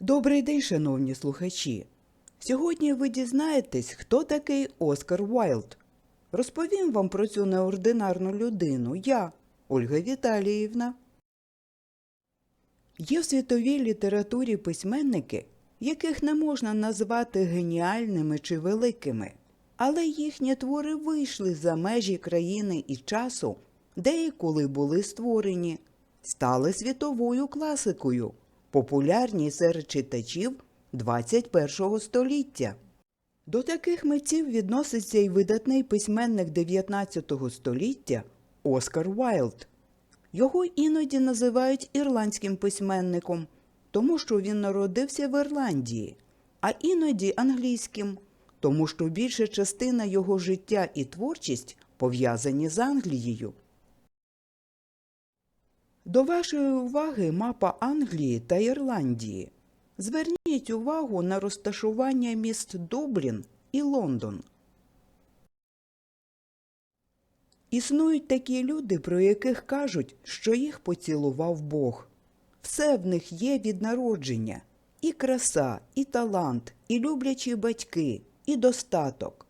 Добрий день, шановні слухачі. Сьогодні ви дізнаєтесь, хто такий Оскар Уайлд. Розповім вам про цю неординарну людину я, Ольга Віталіївна. Є в світовій літературі письменники, яких не можна назвати геніальними чи великими, але їхні твори вийшли за межі країни і часу, де і коли були створені, стали світовою класикою, популярні серед читачів 21 століття. До таких митців відноситься й видатний письменник 19 століття Оскар Уайлд. Його іноді називають ірландським письменником, тому що він народився в Ірландії, а іноді англійським, тому що більша частина його життя і творчість пов'язані з Англією. До вашої уваги мапа Англії та Ірландії. Зверніть увагу на розташування міст Дублін і Лондон. Існують такі люди, про яких кажуть, що їх поцілував Бог. Все в них є від народження і краса, і талант, і люблячі батьки, і достаток.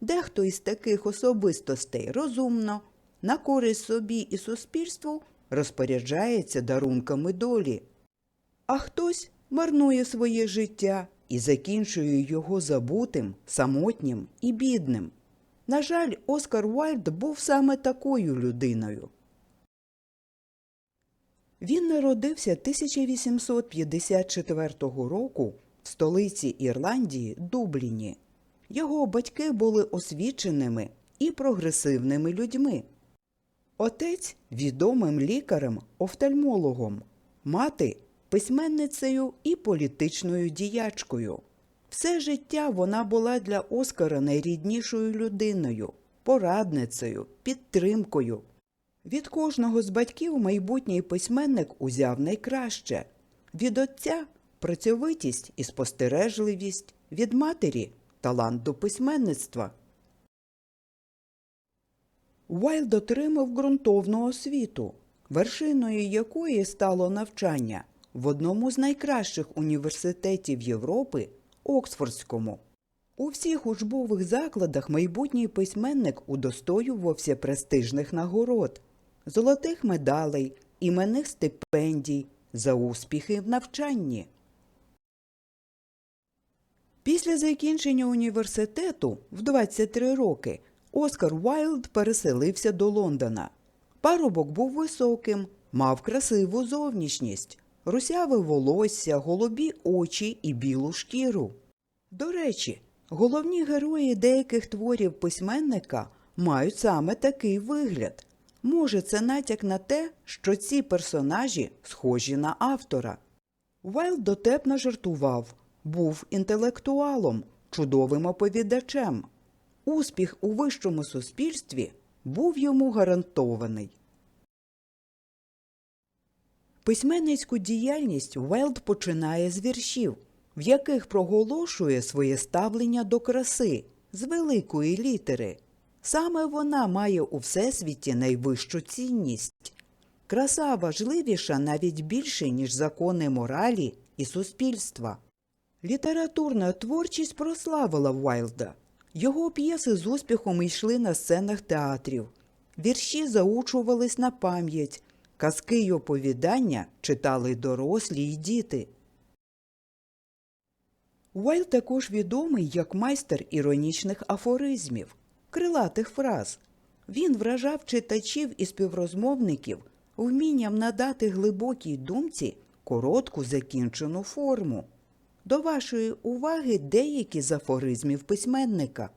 Дехто із таких особистостей розумно, на користь собі і суспільству розпоряджається дарунками долі. А хтось марнує своє життя і закінчує його забутим, самотнім і бідним. На жаль, Оскар Уайльд був саме такою людиною. Він народився 1854 року в столиці Ірландії Дубліні. Його батьки були освіченими і прогресивними людьми. Отець відомим лікарем, офтальмологом, мати письменницею і політичною діячкою. Все життя вона була для Оскара найріднішою людиною, порадницею, підтримкою. Від кожного з батьків майбутній письменник узяв найкраще від отця працьовитість і спостережливість, від матері талант до письменництва. Уайлд отримав ґрунтовну освіту, вершиною якої стало навчання в одному з найкращих університетів Європи Оксфордському. У всіх учбових закладах майбутній письменник удостоювався престижних нагород, золотих медалей, іменних стипендій за успіхи в навчанні. Після закінчення університету в 23 роки Оскар Уайлд переселився до Лондона. Парубок був високим, мав красиву зовнішність, русяве волосся, голубі очі і білу шкіру. До речі, головні герої деяких творів письменника мають саме такий вигляд. Може, це натяк на те, що ці персонажі схожі на автора. Уайлд дотепно жартував, був інтелектуалом, чудовим оповідачем. Успіх у вищому суспільстві був йому гарантований. Письменницьку діяльність Уелд починає з віршів, в яких проголошує своє ставлення до краси з великої літери. Саме вона має у всесвіті найвищу цінність. Краса важливіша навіть більше, ніж закони моралі і суспільства. Літературна творчість прославила Уайлда. Його п'єси з успіхом йшли на сценах театрів. Вірші заучувались на пам'ять, казки й оповідання читали дорослі й діти. Уайлд також відомий як майстер іронічних афоризмів, крилатих фраз. Він вражав читачів і співрозмовників вмінням надати глибокій думці коротку закінчену форму. До вашої уваги деякі з афоризмів письменника.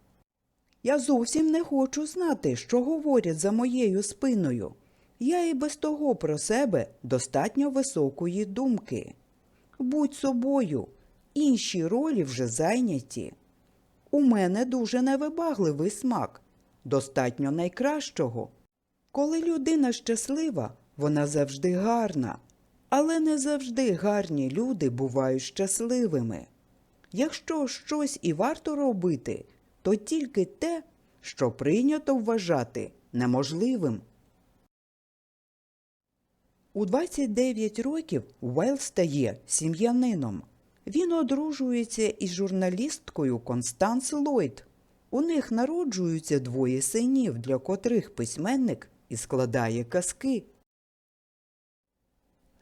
Я зовсім не хочу знати, що говорять за моєю спиною. Я і без того про себе достатньо високої думки. Будь собою, інші ролі вже зайняті. У мене дуже невибагливий смак, достатньо найкращого. Коли людина щаслива, вона завжди гарна, але не завжди гарні люди бувають щасливими. Якщо щось і варто робити, то тільки те, що прийнято вважати неможливим. У 29 років Уелл стає сім'янином. Він одружується із журналісткою Констанс Ллойд. У них народжуються двоє синів, для котрих письменник і складає казки.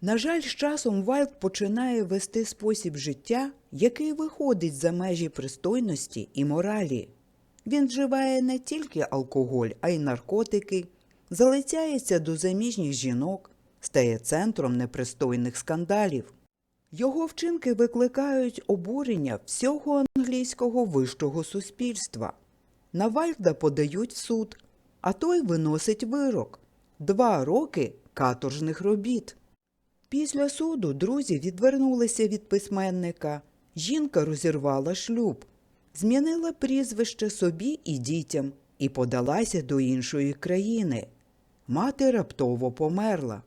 На жаль, з часом Вайлд починає вести спосіб життя, який виходить за межі пристойності і моралі. Він вживає не тільки алкоголь, а й наркотики, залицяється до заміжніх жінок, стає центром непристойних скандалів. Його вчинки викликають обурення всього англійського вищого суспільства. На Вальда подають суд, а той виносить вирок два роки каторжних робіт. Після суду друзі відвернулися від письменника. Жінка розірвала шлюб, змінила прізвище собі і дітям і подалася до іншої країни. Мати раптово померла.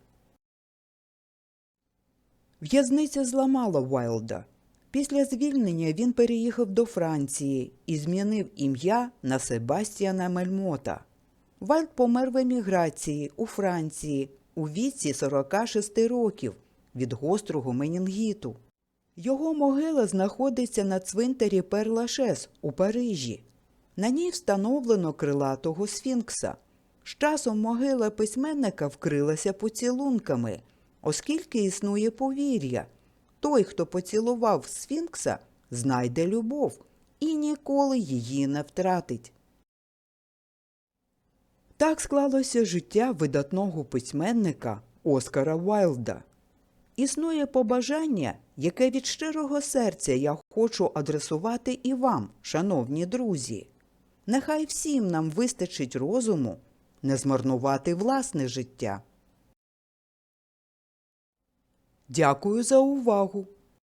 В'язниця зламала Вайлда. Після звільнення він переїхав до Франції і змінив ім'я на Себастьяна Мельмота. Вайлд помер в еміграції у Франції у віці 46 років від гострого менінгіту. Його могила знаходиться на цвинтарі Перлашес у Парижі. На ній встановлено крилатого сфінкса. З часом могила письменника вкрилася поцілунками, оскільки існує повір'я. Той, хто поцілував сфінкса, знайде любов і ніколи її не втратить. Так склалося життя видатного письменника Оскара Вайлда. Існує побажання, яке від щирого серця я хочу адресувати і вам, шановні друзі. Нехай всім нам вистачить розуму не змарнувати власне життя. Дякую за увагу!